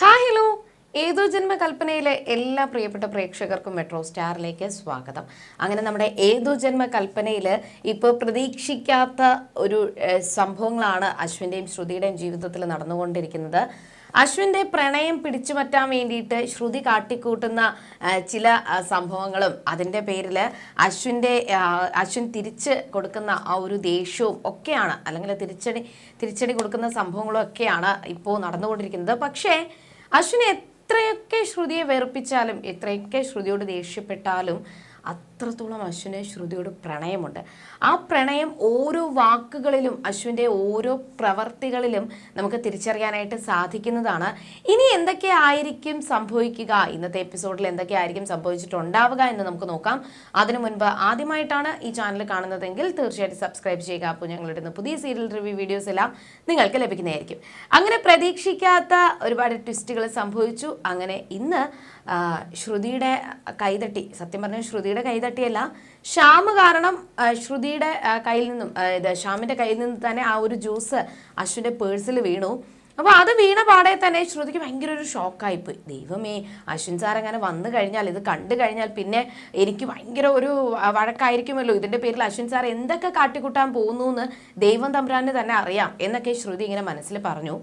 Hi hello. ഏതോ ജന്മകൽപ്പനയിലെ എല്ലാ പ്രിയപ്പെട്ട പ്രേക്ഷകർക്കും മെട്രോ സ്റ്റാറിലേക്ക് സ്വാഗതം. അങ്ങനെ നമ്മുടെ ഏതോ ജന്മകൽപ്പനയിൽ ഇപ്പോൾ പ്രതീക്ഷിക്കാത്ത ഒരു സംഭവങ്ങളാണ് അശ്വിന്റെയും ശ്രുതിയുടെയും ജീവിതത്തിൽ നടന്നുകൊണ്ടിരിക്കുന്നത്. അശ്വിന്റെ പ്രണയം പിടിച്ചുപറ്റാൻ വേണ്ടിയിട്ട് ശ്രുതി കാട്ടിക്കൂട്ടുന്ന ചില സംഭവങ്ങളും അതിന്റെ പേരിൽ അശ്വിന്റെ അശ്വിൻ തിരിച്ച് കൊടുക്കുന്ന ആ ഒരു ദേഷ്യവും ഒക്കെയാണ് അല്ലെങ്കിൽ തിരിച്ചടി തിരിച്ചടി കൊടുക്കുന്ന സംഭവങ്ങളും ഒക്കെയാണ് ഇപ്പോൾ നടന്നുകൊണ്ടിരിക്കുന്നത്. പക്ഷേ അശ്വിൻ എത്രയൊക്കെ ശ്രുതിയെ വെറുപ്പിച്ചാലും എത്രയൊക്കെ ശ്രുതിയോട് ദേഷ്യപ്പെട്ടാലും അത്രത്തോളം അശ്വിന് ശ്രുതിയോട് പ്രണയമുണ്ട്. ആ പ്രണയം ഓരോ വാക്കുകളിലും അശ്വിന്റെ ഓരോ പ്രവർത്തികളിലും നമുക്ക് തിരിച്ചറിയാനായിട്ട് സാധിക്കുന്നതാണ്. ഇനി എന്തൊക്കെ ആയിരിക്കും സംഭവിക്കുക? ഇന്നത്തെ എപ്പിസോഡിൽ എന്തൊക്കെ ആയിരിക്കും സംഭവിച്ചിട്ടുണ്ടാവുക എന്ന് നമുക്ക് നോക്കാം. അതിനു മുൻപ് ആദ്യമായിട്ടാണ് ഈ ചാനൽ കാണുന്നതെങ്കിൽ തീർച്ചയായിട്ടും സബ്സ്ക്രൈബ് ചെയ്യുക. അപ്പോൾ ഞങ്ങളിടുന്ന പുതിയ സീരിയൽ റിവ്യൂ വീഡിയോസ് എല്ലാം നിങ്ങൾക്ക് ലഭിക്കുന്നതായിരിക്കും. അങ്ങനെ പ്രതീക്ഷിക്കാത്ത ഒരുപാട് ട്വിസ്റ്റുകൾ സംഭവിച്ചു. അങ്ങനെ ഇന്ന് ശ്രുതിയുടെ കൈതട്ടി സത്യം പറഞ്ഞാൽ ശ്രുതിയുടെ കൈതട്ടിയല്ല ശ്യാമ് കാരണം ശ്രുതിയുടെ കയ്യിൽ നിന്നും ഇത് ശ്യാമിന്റെ കയ്യിൽ നിന്ന് തന്നെ ആ ഒരു ജ്യൂസ് അശ്വിന്റെ പേഴ്സിൽ വീണു. അപ്പോൾ അത് വീണ പാടെ തന്നെ ശ്രുതിക്ക് ഭയങ്കര ഒരു ഷോക്കായിപ്പോയി ദൈവമേ അശ്വിൻ സാർ അങ്ങനെ വന്നു കഴിഞ്ഞാൽ ഇത് കണ്ടു കഴിഞ്ഞാൽ പിന്നെ എനിക്ക് ഭയങ്കര ഒരു വഴക്കായിരിക്കുമല്ലോ. ഇതിന്റെ പേരിൽ അശ്വിൻ സാർ എന്തൊക്കെ കാട്ടിക്കൂട്ടാൻ പോകുന്നു എന്ന് ദൈവം തമ്പുരാന് തന്നെ അറിയാം എന്നൊക്കെ ശ്രുതി ഇങ്ങനെ മനസ്സിൽ പറഞ്ഞു.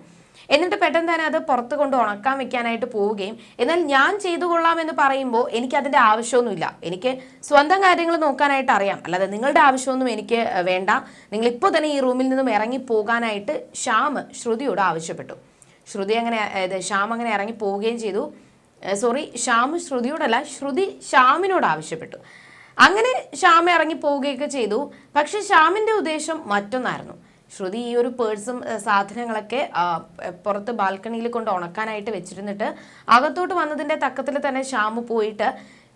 എന്നിട്ട് പെട്ടെന്ന് തന്നെ അത് പുറത്ത് കൊണ്ട് ഉണക്കാൻ വെക്കാനായിട്ട് പോവുകയും. എന്നാൽ ഞാൻ ചെയ്തു കൊള്ളാം എന്ന് പറയുമ്പോൾ എനിക്ക് അതിന്റെ ആവശ്യമൊന്നുമില്ല. എനിക്ക് സ്വന്തം കാര്യങ്ങൾ നോക്കാനായിട്ട് അറിയാം. അല്ലാതെ നിങ്ങളുടെ ആവശ്യമൊന്നും എനിക്ക് വേണ്ട. നിങ്ങൾ ഇപ്പോൾ തന്നെ ഈ റൂമിൽ നിന്നും ഇറങ്ങി പോകാനായിട്ട് ശ്യാം ശ്രുതിയോട് ആവശ്യപ്പെട്ടു. ശ്രുതി അങ്ങനെ ശ്യാം അങ്ങനെ ഇറങ്ങി പോവുകയും ചെയ്തു. സോറി ശ്യാം ശ്രുതിയോടല്ല ശ്രുതി ശ്യാമിനോട് ആവശ്യപ്പെട്ടു. അങ്ങനെ ശ്യാം ഇറങ്ങി പോവുകയൊക്കെ ചെയ്തു. പക്ഷെ ശ്യാമിന്റെ ഉദ്ദേശം മറ്റൊന്നായിരുന്നു. ശ്രുതി ഈ ഒരു പേഴ്സും സാധനങ്ങളൊക്കെ പുറത്ത് ബാൽക്കണിയിൽ കൊണ്ട് ഉണക്കാനായിട്ട് വെച്ചിരുന്നിട്ട് അകത്തോട്ട് വന്നതിന്റെ തക്കത്തിൽ തന്നെ ശ്യാമ് പോയിട്ട്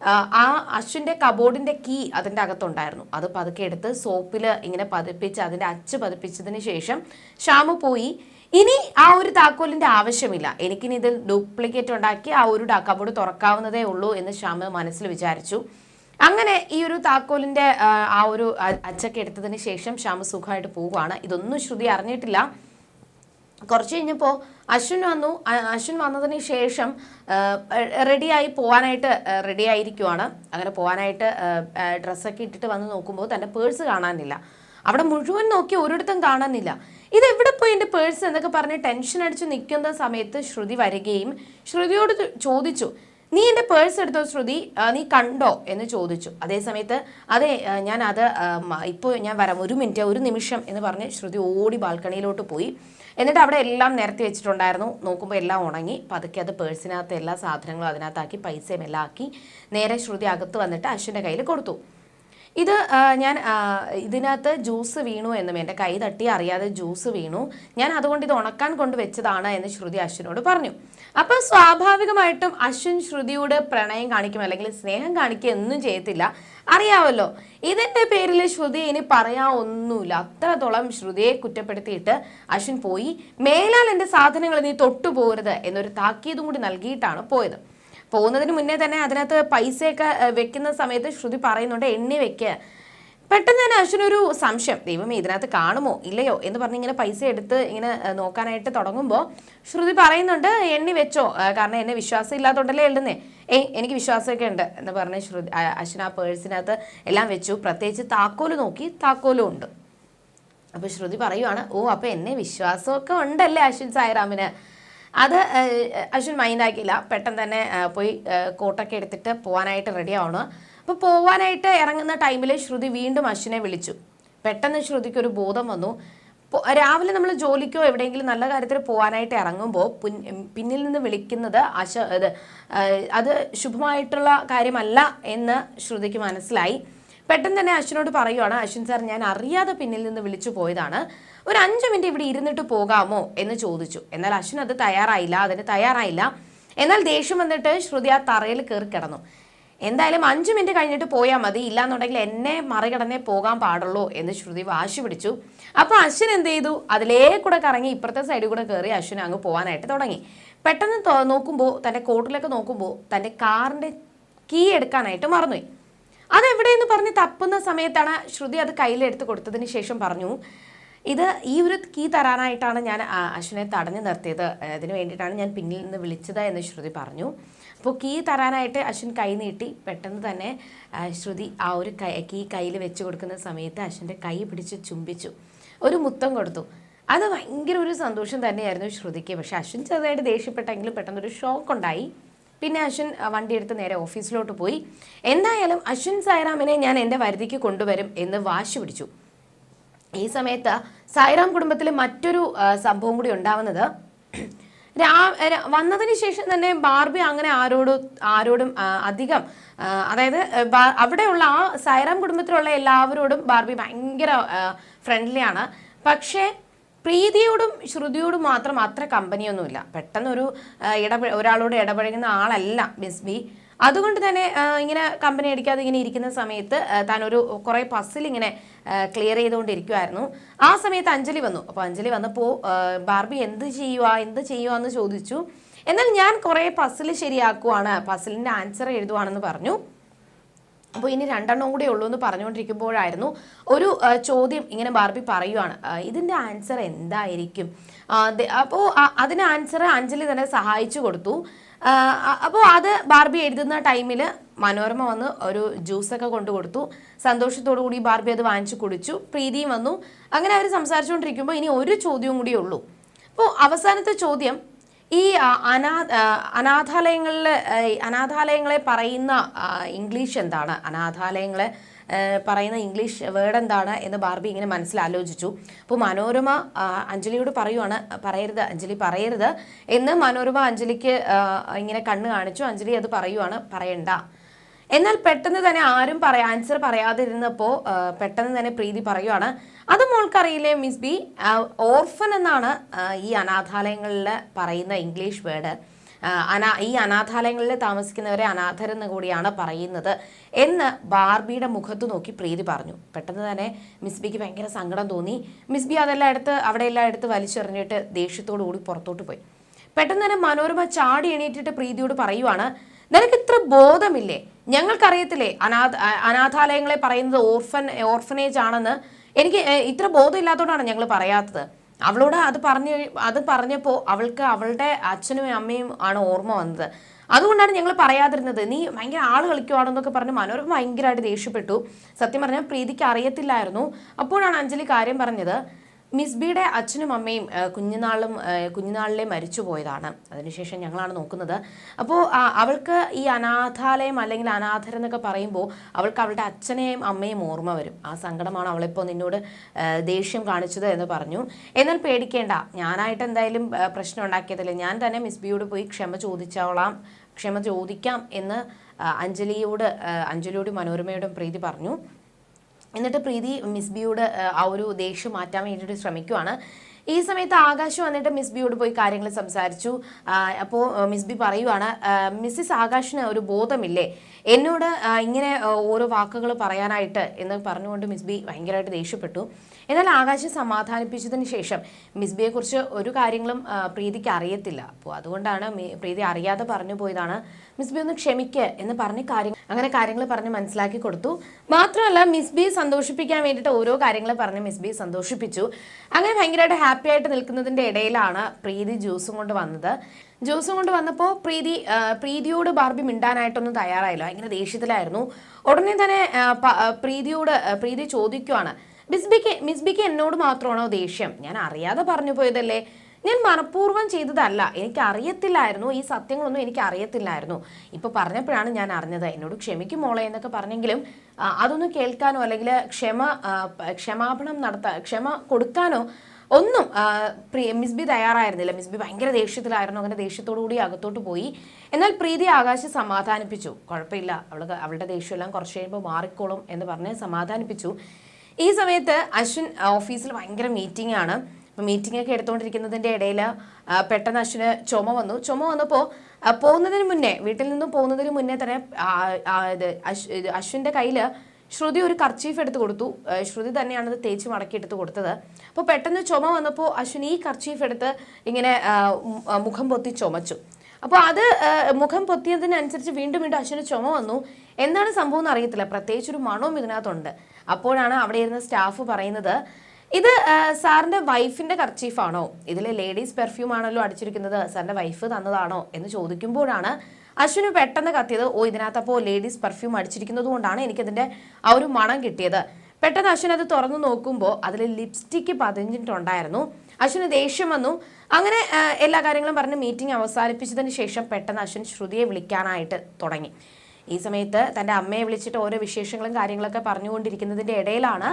ആ, അശ്വിന്റെ കബോർഡിന്റെ കീ അതിന്റെ അകത്തുണ്ടായിരുന്നു. അത് പതുക്കെ എടുത്ത് സോപ്പിൽ ഇങ്ങനെ പതിപ്പിച്ച് അതിന്റെ അച്ച് പതിപ്പിച്ചതിന് ശേഷം ഷാമു പോയി. ഇനി ആ ഒരു താക്കോലിന്റെ ആവശ്യമില്ല. എനിക്കിനി ഇതിൽ ഡ്യൂപ്ലിക്കേറ്റ് ഉണ്ടാക്കി ആ ഒരു കബോർഡ് തുറക്കാവുന്നതേ ഉള്ളൂ എന്ന് ശ്യാമ് മനസ്സിൽ വിചാരിച്ചു. അങ്ങനെ ഈ ഒരു താക്കോലിന്റെ ആ, ഒരു അച്ചൊക്കെ എടുത്തതിന് ശേഷം ശ്യാമ സുഖമായിട്ട് പോവുകയാണ്. ഇതൊന്നും ശ്രുതി അറിഞ്ഞിട്ടില്ല. കുറച്ച് കഴിഞ്ഞപ്പോൾ അശ്വിൻ വന്നു. അശ്വിൻ വന്നതിന് ശേഷം റെഡിയായി പോകാനായിട്ട് റെഡി ആയിരിക്കുവാണ്. അങ്ങനെ പോകാനായിട്ട് ഡ്രസ്സൊക്കെ ഇട്ടിട്ട് വന്ന് നോക്കുമ്പോൾ തന്റെ പേഴ്സ് കാണാനില്ല. അവിടെ മുഴുവൻ നോക്കി ഒരിടത്തും കാണാനില്ല. ഇത് എവിടെ പോയി എന്റെ പേഴ്സ് എന്നൊക്കെ പറഞ്ഞ് ടെൻഷൻ അടിച്ച് നിൽക്കുന്ന സമയത്ത് ശ്രുതി വരികയും ശ്രുതിയോട് ചോദിച്ചു നീ എന്റെ പേഴ്സ് എടുത്തോ ശ്രുതി? നീ കണ്ടോ? എന്ന് ചോദിച്ചു. അതേ സമയത്ത് അതെ ഞാൻ അത് ഇപ്പോൾ ഞാൻ വരാം. ഒരു മിനിറ്റ് ഒരു നിമിഷം എന്ന് പറഞ്ഞ് ശ്രുതി ഓടി ബാൽക്കണിയിലോട്ട് പോയി. എന്നിട്ട് അവിടെ എല്ലാം നിരത്തി വെച്ചിട്ടുണ്ടായിരുന്നു. നോക്കുമ്പോൾ എല്ലാം ഉണങ്ങി. പതുക്കെ അത് പേഴ്സിനകത്ത് എല്ലാ സാധനങ്ങളും അതിനകത്താക്കി പൈസയും എല്ലാം ആക്കി നേരെ ശ്രുതി അകത്ത് വന്നിട്ട് അശ്വിന്റെ കയ്യിൽ കൊടുത്തു. ഇത് ഞാൻ ഇതിനകത്ത് ജ്യൂസ് വീണു എന്നും എന്റെ കൈ തട്ടി അറിയാതെ ജ്യൂസ് വീണു. ഞാൻ അതുകൊണ്ട് ഇത് ഉണക്കാൻ കൊണ്ട് വെച്ചതാണ് എന്ന് ശ്രുതി അശ്വിനോട് പറഞ്ഞു. അപ്പം സ്വാഭാവികമായിട്ടും അശ്വിൻ ശ്രുതിയോട് പ്രണയം കാണിക്കും അല്ലെങ്കിൽ സ്നേഹം കാണിക്കുക ഒന്നും ചെയ്യത്തില്ല. അറിയാമല്ലോ ഇതിന്റെ പേരിൽ ശ്രുതി ഇനി പറയാൻ ഒന്നുമില്ല അത്രത്തോളം ശ്രുതിയെ കുറ്റപ്പെടുത്തിയിട്ട് അശ്വിൻ പോയി. മേലാൽ എന്റെ സാധനങ്ങൾ നീ തൊട്ടുപോകരുത് എന്നൊരു താക്കീതും കൂടി നൽകിയിട്ടാണ് പോയത്. പോകുന്നതിന് മുന്നേ തന്നെ അതിനകത്ത് പൈസയൊക്കെ വെക്കുന്ന സമയത്ത് ശ്രുതി പറയുന്നുണ്ട് എണ്ണി വെക്കുക പെട്ടെന്ന് തന്നെ അശ്വിനൊരു സംശയം ദൈവമേ ഇതിനകത്ത് കാണുമോ? ഇല്ലയോ? എന്ന് പറഞ്ഞ് ഇങ്ങനെ പൈസ എടുത്ത് ഇങ്ങനെ നോക്കാനായിട്ട് തുടങ്ങുമ്പോൾ ശ്രുതി പറയുന്നുണ്ട് എണ്ണി വെച്ചോ. കാരണം എന്നെ വിശ്വാസം ഇല്ലാത്തോണ്ടല്ലേ എഴുതുന്നേ ഏയ് എനിക്ക് വിശ്വാസമൊക്കെ ഉണ്ട് എന്ന് പറഞ്ഞ് ശ്രുതി അശ്വിൻ ആ പേഴ്സിനകത്ത് എല്ലാം വെച്ചു. പ്രത്യേകിച്ച് താക്കോൽ നോക്കി താക്കോലും ഉണ്ട്. അപ്പോൾ ശ്രുതി പറയുവാണ് ഓ അപ്പോൾ എന്നെ വിശ്വാസമൊക്കെ ഉണ്ടല്ലേ അശ്വിൻ സായിറാമിന്? അത് അശ്വിൻ മൈൻഡാക്കിയില്ല. പെട്ടെന്ന് തന്നെ പോയി കോട്ടൊക്കെ എടുത്തിട്ട് പോകാനായിട്ട് റെഡി ആവണം അപ്പോൾ പോകാനായിട്ട് ഇറങ്ങുന്ന ടൈമിൽ ശ്രുതി വീണ്ടും അശ്വിനെ വിളിച്ചു. പെട്ടെന്ന് ശ്രുതിക്ക് ഒരു ബോധം വന്നു. രാവിലെ നമ്മൾ ജോലിക്കോ എവിടെയെങ്കിലും നല്ല കാര്യത്തിൽ പോകാനായിട്ട് ഇറങ്ങുമ്പോൾ പിന്നിൽ നിന്ന് വിളിക്കുന്നത് അശ അത് ശുഭമായിട്ടുള്ള കാര്യമല്ല എന്ന് ശ്രുതിക്ക് മനസ്സിലായി. പെട്ടെന്ന് തന്നെ അശ്വിനോട് പറയുവാണ് അശ്വിൻ സാർ ഞാൻ അറിയാതെ പിന്നിൽ നിന്ന് വിളിച്ചു പോയതാണ്. ഒരു അഞ്ച് മിനിറ്റ് ഇവിടെ ഇരുന്നിട്ട് പോകാമോ? എന്ന് ചോദിച്ചു. എന്നാൽ അശ്വിൻ അത് തയ്യാറായില്ല അതിന് തയ്യാറായില്ല. എന്നാൽ ദേഷ്യം വന്നിട്ട് ശ്രുതി ആ തറയിൽ കയറി കിടന്നു. എന്തായാലും അഞ്ച് മിനിറ്റ് കഴിഞ്ഞിട്ട് പോയാൽ മതി. ഇല്ലാന്നുണ്ടെങ്കിൽ എന്നെ മറികടന്നേ പോകാൻ പാടുള്ളൂ എന്ന് ശ്രുതി വാശി പിടിച്ചു. അപ്പോൾ അശ്വിൻ എന്ത് ചെയ്തു? അതിലേ കൂടെ കറങ്ങി ഇപ്പുറത്തെ സൈഡിൽ കൂടെ കയറി അശ്വിൻ അങ്ങ് പോകാനായിട്ട് തുടങ്ങി. പെട്ടെന്ന് നോക്കുമ്പോൾ തന്റെ കോട്ടിലൊക്കെ നോക്കുമ്പോൾ തന്റെ കാറിന്റെ കീ എടുക്കാനായിട്ട് മറന്നുപോയി. അതെവിടെയെന്ന് പറഞ്ഞ് തപ്പുന്ന സമയത്താണ് ശ്രുതി അത് കയ്യിലെടുത്ത് കൊടുത്തതിന് ശേഷം പറഞ്ഞു ഇത് ഈ ഒരു കീ തരാനായിട്ടാണ് ഞാൻ അശ്വിനെ തടഞ്ഞു നിർത്തിയത്. അതിന് വേണ്ടിയിട്ടാണ് ഞാൻ പിന്നിൽ നിന്ന് വിളിച്ചത് എന്ന് ശ്രുതി പറഞ്ഞു. അപ്പോൾ കീ തരാനായിട്ട് അശ്വിൻ കൈ നീട്ടി പെട്ടെന്ന് തന്നെ ശ്രുതി ആ ഒരു കൈ കീ കയ്യിൽ വെച്ച് കൊടുക്കുന്ന സമയത്ത് അശ്വിന്റെ കൈ പിടിച്ച് ചുംബിച്ചു. ഒരു മുത്തം കൊടുത്തു. അത് ഭയങ്കര ഒരു സന്തോഷം തന്നെയായിരുന്നു ശ്രുതിക്ക്. പക്ഷേ അശ്വിൻ ചെറുതായിട്ട് ദേഷ്യപ്പെട്ടെങ്കിലും പെട്ടെന്നൊരു ഷോക്ക് ഉണ്ടായി. പിന്നെ അശ്വിൻ വണ്ടി എടുത്ത് നേരെ ഓഫീസിലോട്ട് പോയി. എന്തായാലും അശ്വിൻ സായറാമിനെ ഞാൻ എന്റെ വരുതിക്ക് കൊണ്ടുവരും എന്ന് വാശി പിടിച്ചു. ഈ സമയത്ത് സായിറാം കുടുംബത്തിൽ മറ്റൊരു സംഭവം കൂടി ഉണ്ടാവുന്നത് രാ വന്നതിന് ശേഷം തന്നെ ബാർബി അങ്ങനെ ആരോടും ആരോടും അധികം അതായത് അവിടെയുള്ള ആ സായിറാം കുടുംബത്തിലുള്ള എല്ലാവരോടും ബാർബി ഭയങ്കര ഫ്രണ്ട്ലിയാണ് പക്ഷേ പ്രീതിയോടും ശ്രുതിയോടും മാത്രം അത്ര കമ്പനിയൊന്നുമില്ല. പെട്ടെന്നൊരു ഇട ഇടപെ ഒരാളോട് ഇടപഴകുന്ന ആളല്ല മിസ് ബി അതുകൊണ്ട് തന്നെ ഇങ്ങനെ കമ്പനി അടിക്കാതെ ഇങ്ങനെ ഇരിക്കുന്ന സമയത്ത് താനൊരു കുറേ പസിൽ ഇങ്ങനെ ക്ലിയർ ചെയ്തുകൊണ്ടിരിക്കുമായിരുന്നു ആ സമയത്ത് അഞ്ജലി വന്നു. അപ്പോൾ അഞ്ജലി വന്നപ്പോൾ ബാർബി എന്ത് ചെയ്യുക എന്ത് ചെയ്യുക എന്ന് ചോദിച്ചു. എന്നാൽ ഞാൻ കുറേ പസിൽ ശരിയാക്കുവാണ്. പസിലിന്റെ ആൻസർ എഴുതുവാണെന്ന് പറഞ്ഞു. അപ്പോൾ ഇനി രണ്ടെണ്ണം കൂടെ ഉള്ളൂ എന്ന് പറഞ്ഞുകൊണ്ടിരിക്കുമ്പോഴായിരുന്നു ഒരു ചോദ്യം ഇങ്ങനെ ബാർബി പറയുവാണ്. ഇതിന്റെ ആൻസർ എന്തായിരിക്കും? അപ്പോൾ അതിന് ആൻസർ അഞ്ജലി തന്നെ സഹായിച്ചു കൊടുത്തു. അപ്പോൾ അത് ബാർബി എഴുതുന്ന ടൈമിൽ മനോരമ വന്ന് ഒരു ജ്യൂസൊക്കെ കൊണ്ടു കൊടുത്തു. സന്തോഷത്തോടു കൂടി ബാർബി അത് വാങ്ങിച്ചു കുടിച്ചു. പ്രീതിയും വന്നു. അങ്ങനെ അവർ സംസാരിച്ചുകൊണ്ടിരിക്കുമ്പോൾ ഇനി ഒരു ചോദ്യവും കൂടിയേ ഉള്ളൂ. അപ്പോൾ അവസാനത്തെ ചോദ്യം ഈ അനാ ഈ അനാഥാലയങ്ങളെ പറയുന്ന ഇംഗ്ലീഷ് എന്താണ്? അനാഥാലയങ്ങളെ പറയുന്ന ഇംഗ്ലീഷ് വേർഡ് എന്താണ് എന്ന് ബാർബി ഇങ്ങനെ മനസ്സിലാലോചിച്ചു. അപ്പോൾ മനോരമ അഞ്ജലിയോട് പറയുവാണ് പറയരുത് അഞ്ജലി പറയരുത് എന്ന് മനോരമ അഞ്ജലിക്ക് ഇങ്ങനെ കണ്ണ് കാണിച്ചു. അഞ്ജലി അത് പറയുവാണ് പറയണ്ട. എന്നാൽ പെട്ടെന്ന് തന്നെ ആരും പറയാ ആൻസർ പറയാതിരുന്നപ്പോൾ പെട്ടെന്ന് തന്നെ പ്രീതി പറയുവാണ്. അത് മോൾക്കറിയില്ലേ മിസ് ബി ഓർഫൻ എന്നാണ് ഈ അനാഥാലയങ്ങളിൽ പറയുന്ന ഇംഗ്ലീഷ് വേർഡ് അനാ ഈ അനാഥാലയങ്ങളിൽ താമസിക്കുന്നവരെ അനാഥരെന്ന് കൂടിയാണ് പറയുന്നത്. എന്ന് ബാർബിയുടെ മുഖത്ത് നോക്കി പ്രീതി പറഞ്ഞു. പെട്ടെന്ന് തന്നെ മിസ് ബിക്ക് ഭയങ്കര സങ്കടം തോന്നി. മിസ് ബി അതെല്ലാം എടുത്ത് അവിടെ എല്ലാം എടുത്ത് വലിച്ചെറിഞ്ഞിട്ട് ദേഷ്യത്തോടു കൂടി പുറത്തോട്ട് പോയി. പെട്ടെന്ന് തന്നെ മനോരമ ചാടി എണീറ്റിട്ട് പ്രീതിയോട് പറയുവാണ് നിനക്ക് ഇത്ര ബോധമില്ലേ? ഞങ്ങൾക്കറിയത്തില്ലേ അനാഥ അനാഥാലയങ്ങളെ പറയുന്നത് ഓർഫൻ ഓർഫനേജ് ആണെന്ന് എനിക്ക് ഇത്ര ബോധമില്ലാത്തതുകൊണ്ടാണ് ഞങ്ങൾ പറയാത്തത്. അവളോട് അത് പറഞ്ഞ് അത് പറഞ്ഞപ്പോൾ അവൾക്ക് അവളുടെ അച്ഛനും അമ്മയും ആണ് ഓർമ്മ വന്നത്. അതുകൊണ്ടാണ് ഞങ്ങൾ പറയാതിരുന്നത്. നീ ഭയങ്കര ആൾ കളിക്കുവാണെന്നൊക്കെ പറഞ്ഞ് മനോരമ ഭയങ്കരമായിട്ട് ദേഷ്യപ്പെട്ടു. സത്യം പറഞ്ഞാൽ പ്രീതിക്ക് അറിയത്തില്ലായിരുന്നു. അപ്പോഴാണ് അഞ്ജലി കാര്യം പറഞ്ഞത്. മിസ് ബിയുടെ അച്ഛനും അമ്മയും കുഞ്ഞുനാളും കുഞ്ഞുനാളിലെ മരിച്ചു പോയതാണ് അതിനുശേഷം ഞങ്ങളാണ് നോക്കുന്നത്. അപ്പോൾ അവൾക്ക് ഈ അനാഥാലയം അല്ലെങ്കിൽ അനാഥരെന്നൊക്കെ പറയുമ്പോൾ അവൾക്ക് അവളുടെ അച്ഛനെയും അമ്മയും ഓർമ്മ വരും. ആ സങ്കടമാണ് അവളിപ്പോൾ നിന്നോട് ദേഷ്യം കാണിച്ചത് എന്ന് പറഞ്ഞു. എന്നാൽ പേടിക്കേണ്ട ഞാനായിട്ട് എന്തായാലും പ്രശ്നം ഉണ്ടാക്കിയതല്ലേ. ഞാൻ തന്നെ മിസ് ബിയോട് പോയി ക്ഷമ ചോദിച്ചോളാം ക്ഷമ ചോദിക്കാം എന്ന് അഞ്ജലിയോട് അഞ്ജലിയോടും മനോരമയോടും പ്രീതി പറഞ്ഞു. എന്നിട്ട് പ്രീതി മിസ് ബിയോട് ആ, ഒരു ദേഷ്യം മാറ്റാൻ വേണ്ടിയിട്ട് ശ്രമിക്കുവാണ്. ഈ സമയത്ത് ആകാശ് വന്നിട്ട് മിസ് ബിയോട് പോയി കാര്യങ്ങൾ സംസാരിച്ചു. അപ്പോൾ മിസ് ബി പറയുവാണ് മിസ്സിസ് ആകാശിന് ഒരു ബോധമില്ലേ? എന്നോട് ഇങ്ങനെ ഓരോ വാക്കുകൾ പറയാനായിട്ട് എന്ന് പറഞ്ഞുകൊണ്ട് മിസ് ബി ഭയങ്കരമായിട്ട് ദേഷ്യപ്പെട്ടു. എന്നാൽ ആകാശ് സമാധാനിപ്പിച്ചതിന് ശേഷം മിസ്ബിയെ കുറിച്ച് ഒരു കാര്യങ്ങളും പ്രീതിക്ക് അറിയത്തില്ല. അപ്പോൾ അതുകൊണ്ടാണ് പ്രീതി അറിയാതെ പറഞ്ഞു പോയതാണ്. മിസ്ബി ഒന്ന് ക്ഷമിക്കുക എന്ന് പറഞ്ഞ് കാര്യം അങ്ങനെ കാര്യങ്ങൾ പറഞ്ഞ് മനസ്സിലാക്കി കൊടുത്തു. മാത്രമല്ല മിസ്ബിയെ സന്തോഷിപ്പിക്കാൻ വേണ്ടിയിട്ട് ഓരോ കാര്യങ്ങൾ പറഞ്ഞ് മിസ്ബിയെ സന്തോഷിപ്പിച്ചു. അങ്ങനെ ഭയങ്കരമായിട്ട് ഹാപ്പി ആയിട്ട് നിൽക്കുന്നതിന്റെ ഇടയിലാണ് പ്രീതി ജ്യൂസും കൊണ്ട് വന്നത്. ജ്യൂസും കൊണ്ട് വന്നപ്പോൾ പ്രീതി പ്രീതിയോട് ബാർബി മിണ്ടാനായിട്ടൊന്നും തയ്യാറായില്ല. ഭയങ്കര ദേഷ്യത്തിലായിരുന്നു. ഉടനെ തന്നെ പ്രീതിയോട് പ്രീതി ചോദിക്കുവാണ്. മിസ്ബിക്ക് മിസ്ബിക്ക് എന്നോട് മാത്രമാണോ ദേഷ്യം? ഞാൻ അറിയാതെ പറഞ്ഞു പോയതല്ലേ? ഞാൻ മനഃപൂർവം ചെയ്തതല്ല. എനിക്ക് അറിയത്തില്ലായിരുന്നു. ഈ സത്യങ്ങളൊന്നും എനിക്ക് അറിയത്തില്ലായിരുന്നു. ഇപ്പോൾ പറഞ്ഞപ്പോഴാണ് ഞാൻ അറിഞ്ഞത്. എന്നോട് ക്ഷമിക്കും മോളെ എന്നൊക്കെ പറഞ്ഞെങ്കിലും അതൊന്നും കേൾക്കാനോ അല്ലെങ്കിൽ ക്ഷമ ക്ഷമാപണം നടത്താൻ ക്ഷമ കൊടുക്കാനോ ഒന്നും പ്രിയ പ്രി- മിസ് ബി തയ്യാറായിരുന്നില്ല. മിസ് ബി ഭയങ്കര ദേഷ്യത്തിലായിരുന്നു. അങ്ങനെ ദേഷ്യത്തോടു കൂടി അകത്തോട്ട് പോയി. എന്നാൽ പ്രീതി ആകാശ് സമാധാനിപ്പിച്ചു. കുഴപ്പമില്ല. അവൾക്ക് അവളുടെ ദേഷ്യമെല്ലാം കുറച്ച് കഴിയുമ്പോൾ മാറിക്കോളും എന്ന് പറഞ്ഞ് സമാധാനിപ്പിച്ചു. ഈ സമയത്ത് അശ്വിൻ ഓഫീസിൽ ഭയങ്കര മീറ്റിംഗ് ആണ്. മീറ്റിംഗ് ഒക്കെ എടുത്തുകൊണ്ടിരിക്കുന്നതിന്റെ ഇടയിൽ പെട്ടെന്ന് അശ്വിന് ചുമ വന്നു. ചുമ വന്നപ്പോൾ പോകുന്നതിന് മുന്നേ വീട്ടിൽ നിന്നും പോകുന്നതിന് മുന്നേ തന്നെ ഇത് അശ്- അശ്വിന്റെ കയ്യിൽ ശ്രുതി ഒരു കർച്ചീഫ് എടുത്ത് കൊടുത്തു. ശ്രുതി തന്നെയാണ് അത് തേച്ച് മടക്കി എടുത്ത് കൊടുത്തത്. അപ്പോൾ പെട്ടെന്ന് ചുമ വന്നപ്പോൾ അശ്വിൻ ഈ കർച്ചീഫ് എടുത്ത് ഇങ്ങനെ മുഖം പൊത്തി ചുമച്ചു. അപ്പോൾ അത് മുഖം പൊത്തിയതിനനുസരിച്ച് വീണ്ടും വീണ്ടും അശ്വിന് ചുമ വന്നു. എന്താണ് സംഭവം എന്ന് അറിയത്തില്ല. പ്രത്യേകിച്ച് ഒരു മണവും ഇതിനകത്തുണ്ട്. അപ്പോഴാണ് അവിടെ ഇരുന്ന സ്റ്റാഫ് പറയുന്നത് ഇത് സാറിന്റെ വൈഫിന്റെ കർച്ചീഫാണോ? ഇതിൽ ലേഡീസ് പെർഫ്യൂം ആണല്ലോ അടിച്ചിരിക്കുന്നത്. സാറിന്റെ വൈഫ് തന്നതാണോ? എന്ന് ചോദിക്കുമ്പോഴാണ് അശ്വിന് പെട്ടെന്ന് കത്തിയത് ഓ ഇതിനകത്തപ്പോൾ ലേഡീസ് പെർഫ്യൂം അടിച്ചിരിക്കുന്നത് കൊണ്ടാണ് എനിക്കതിന്റെ ആ ഒരു മണം കിട്ടിയത്. പെട്ടെന്ന് അശ്വിൻ അത് തുറന്നു നോക്കുമ്പോൾ അതിൽ ലിപ്സ്റ്റിക്ക് പതിഞ്ഞിട്ടുണ്ടായിരുന്നു. അശ്വിന് ദേഷ്യം വന്നു. അങ്ങനെ എല്ലാ കാര്യങ്ങളും പറഞ്ഞ് മീറ്റിംഗ് അവസാനിപ്പിച്ചതിന് ശേഷം പെട്ടെന്ന് അശ്വിൻ ശ്രുതിയെ വിളിക്കാനായിട്ട് തുടങ്ങി. ഈ സമയത്ത് തന്റെ അമ്മയെ വിളിച്ചിട്ട് ഓരോ വിശേഷങ്ങളും കാര്യങ്ങളൊക്കെ പറഞ്ഞുകൊണ്ടിരിക്കുന്നതിന്റെ ഇടയിലാണ്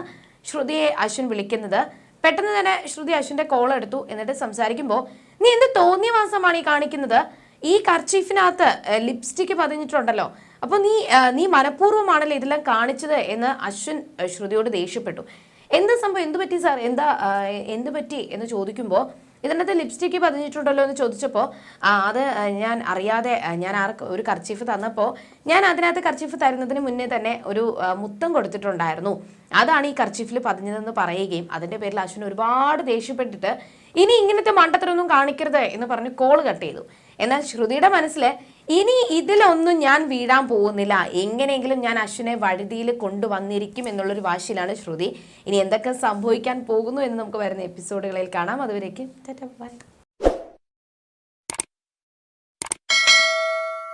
ശ്രുതിയെ അശ്വിൻ വിളിക്കുന്നത്. പെട്ടെന്ന് തന്നെ ശ്രുതി അശ്വിന്റെ കോൾ എടുത്തു. എന്നിട്ട് സംസാരിക്കുമ്പോൾ നീ എന്ത് തോന്നിയ മാസമാണ് ഈ കാണിക്കുന്നത്? ഈ കർച്ചീഫിനകത്ത് ലിപ്സ്റ്റിക്ക് പതിഞ്ഞിട്ടുണ്ടല്ലോ. അപ്പോൾ നീ നീ മനഃപൂർവമാണല്ലോ ഇതെല്ലാം കാണിച്ചത് എന്ന് അശ്വിൻ ശ്രുതിയോട് ദേഷ്യപ്പെട്ടു. എന്ത് സംഭവം? എന്ത് പറ്റി സാർ? എന്താ എന്ത് പറ്റി എന്ന് ചോദിക്കുമ്പോൾ ഇതിനകത്ത് ലിപ്സ്റ്റിക്ക് പതിഞ്ഞിട്ടുണ്ടല്ലോ എന്ന് ചോദിച്ചപ്പോൾ അത് ഞാൻ അറിയാതെ ഞാൻ ആർക്ക് ഒരു കർച്ചീഫ് തന്നപ്പോൾ ഞാൻ അതിനകത്ത് കർച്ചീഫ് തരുന്നതിന് മുന്നേ തന്നെ ഒരു മുത്തം കൊടുത്തിട്ടുണ്ടായിരുന്നു. അതാണ് ഈ കർച്ചീഫിൽ പതിഞ്ഞതെന്ന് പറയുകയും അതിന്റെ പേരിൽ അശ്വിൻ ഒരുപാട് ദേഷ്യപ്പെട്ടിട്ട് ഇനി ഇങ്ങനത്തെ മണ്ടത്തരമൊന്നും കാണിക്കരുത് എന്ന് പറഞ്ഞ് കോൾ കട്ട് ചെയ്തു. എന്നാൽ ശ്രുതിയുടെ മനസ്സിൽ ഇനി ഇതിലൊന്നും ഞാൻ വീഴാൻ പോകുന്നില്ല. എങ്ങനെയെങ്കിലും ഞാൻ അശ്വിനെ വഴുതിയിൽ കൊണ്ടുവന്നിരിക്കും എന്നുള്ളൊരു വാശിയിലാണ് ശ്രുതി. ഇനി എന്തൊക്കെ സംഭവിക്കാൻ പോകുന്നു എന്ന് നമുക്ക് വരുന്ന എപ്പിസോഡുകളിൽ കാണാം. അതുവരേക്കും ബൈ.